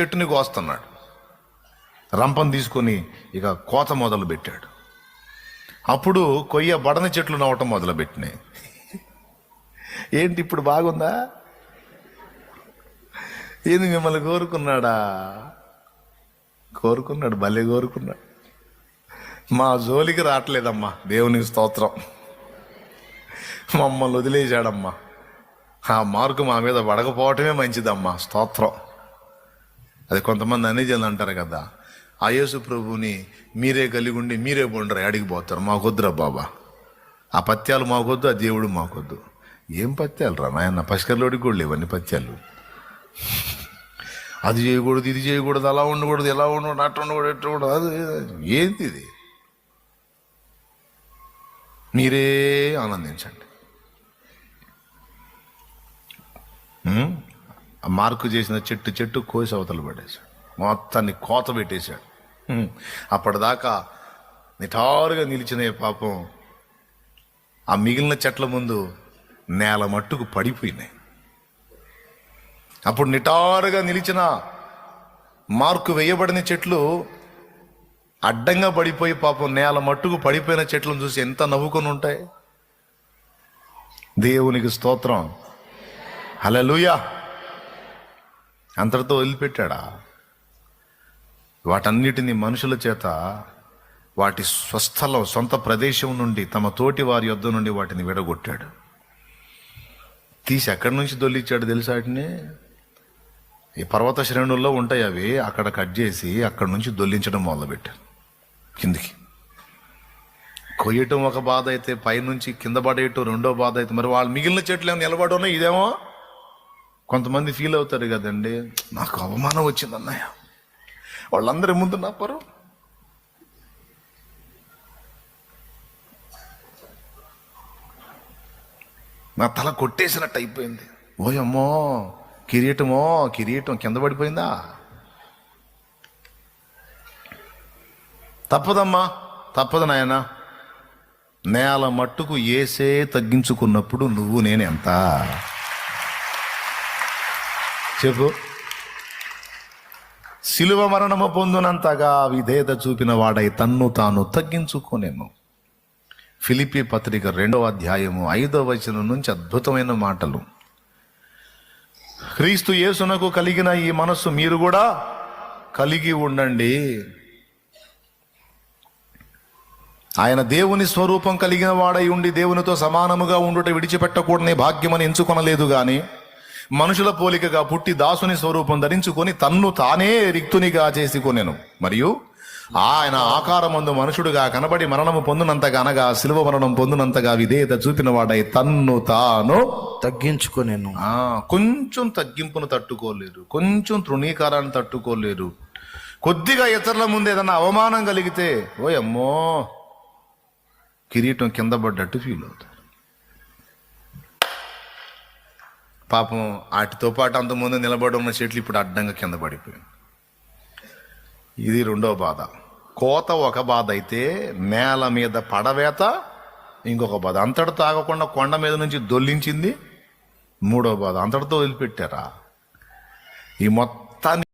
చెట్టుని కోస్తున్నాడు. రంపం తీసుకొని ఇక కోత మొదలు పెట్టాడు. అప్పుడు కొయ్య బడని చెట్లు నవ్వటం మొదలు పెట్టినాయి ఏంటి ఇప్పుడు బాగుందా? ఏంది మిమ్మల్ని కోరుకున్నాడా? కోరుకున్నాడు భలే కోరుకున్నాడు. మా జోలికి రావట్లేదమ్మా దేవునికి స్తోత్రం. మమ్మల్ని వదిలేశాడమ్మా. ఆ మార్కు మా మీద పడకపోవటమే మంచిదమ్మా స్తోత్రం. అది కొంతమంది అనేజలు అంటారు కదా ఆ యేసు ప్రభుని మీరే కలిగి ఉండి మీరే bonడ్రా అడిగి పోతారు మాకొద్దురా బాబా. ఆ పత్యాలు మాకొద్దు ఆ దేవుడు మాకొద్దు. ఏం పత్యాలు రా నాయన? పసికర్లోడికి కూడా లేవన్నీ పత్యాలు. అది చేయకూడదు ఇది చేయకూడదు అలా ఉండకూడదు ఎలా ఉండకూడదు అట్లా ఉండకూడదు ఎట్లా ఉండకూడదు అది ఏంది ఇది? మీరే ఆనందించండి. మార్కు చేసిన చెట్టు చెట్టు కోసి అవతలు పడేశాడు. మొత్తాన్ని కోత పెట్టేశాడు. అప్పటిదాకా నిటారుగా నిలిచిన పాపం ఆ మిగిలిన చెట్ల ముందు నేల మట్టుకు పడిపోయినాయి. అప్పుడు నిటారుగా నిలిచిన మార్కు వేయబడిన చెట్లు అడ్డంగా పడిపోయి పాపం నేల మట్టుకు పడిపోయిన చెట్లను చూసి ఎంత నవ్వుకొని ఉంటాయి. దేవునికి స్తోత్రం. హలలుయా అంతటితో వదిలిపెట్టాడా? వాటన్నిటిని మనుషుల చేత వాటి స్వస్థలం సొంత ప్రదేశం నుండి తమ తోటి వారి యొద్ద నుండి వాటిని విడగొట్టాడు. తీసి ఎక్కడి నుంచి దొల్లిచ్చాడు తెలుసా వాటిని? ఈ పర్వత శ్రేణుల్లో ఉంటాయి అవి. అక్కడ కట్ చేసి అక్కడ నుంచి దొల్లించడం మొదలుపెట్టాడు. కిందికి. కొయ్యటం ఒక బాధ అయితే పైనుంచి కింద పడేయటం రెండో బాధ అయితే మరి వాళ్ళు మిగిలిన చెట్లు ఏమో నిలబడి ఉన్నాయి ఇదేమో? కొంతమంది ఫీల్ అవుతారు కదండి. నాకు అవమానం వచ్చింది అన్నయ్య. వాళ్ళందరి ముందు నా పరు నా తల కొట్టేసినట్టు అయిపోయింది. ఓయమ్మో కిరీటమో కిరీటం కింద పడిపోయిందా? తప్పదమ్మా తప్పదు నాయన. నేల మట్టుకు ఏసే తగ్గించుకున్నప్పుడు నువ్వు నేను ఎంత చెప్పు. శిలువ మరణము పొందునంతగా విధేయత చూపిన వాడై తన్ను తాను తగ్గించుకోనేమో. ఫిలిపి పత్రిక రెండవ అధ్యాయము ఐదవ వచనం నుంచి అద్భుతమైన మాటలు. క్రీస్తు యేసునకు కలిగిన ఈ మనస్సు మీరు కూడా కలిగి ఉండండి. ఆయన దేవుని స్వరూపం కలిగిన వాడై ఉండి దేవునితో సమానముగా ఉండుట విడిచిపెట్టకూడని భాగ్యమని ఎంచుకొనలేదు కానీ మనుషుల పోలికగా పుట్టి దాసుని స్వరూపం ధరించుకొని తన్ను తానే రిక్తునిగా చేసుకొనెను. మరియు ఆయన ఆకారమందు మనుషుడుగా కనబడి మరణము పొందునంతగా అనగా శిలువ మరణం పొందునంతగా విధేయత చూపిన వాడై తన్ను తాను తగ్గించుకొనేను. ఆ, కొంచెం తగ్గింపును తట్టుకోలేరు కొంచెం తృణీకారాన్ని తట్టుకోలేరు కొద్దిగా ఇతరుల ముందు ఏదన్నా అవమానం కలిగితే ఓయమ్మో కిరీటం కింద పడ్డట్టు ఫీల్ అవుతారు పాపం వాటితో పాటు అంతకుముందు నిలబడి ఉన్న చెట్లు ఇప్పుడు అడ్డంగా కింద పడిపోయాయి. ఇది రెండో బాధ. కోత ఒక బాధ అయితే నేల మీద పడవేత ఇంకొక బాధ. అంతటితో ఆగకుండా కొండ మీద నుంచి దొల్లించింది మూడో బాధ. అంతటితో వదిలిపెట్టారా? ఈ మొత్తం